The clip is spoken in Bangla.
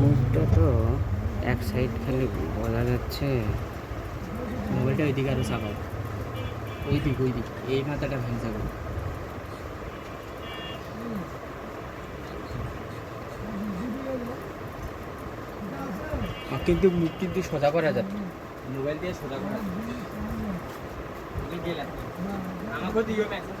মুখটা তো এক সাইড খালি বলা যাচ্ছে। মোবাইলটা ওইদিকে আরও চাপাও। ওইদিক ওইদিক, এই মাথাটা ভেঙে যাবে কিন্তু মুখ কিন্তু সোজা করা যাবে। মোবাইল দিয়ে সোজা করা যাবে। দিও মেসেজ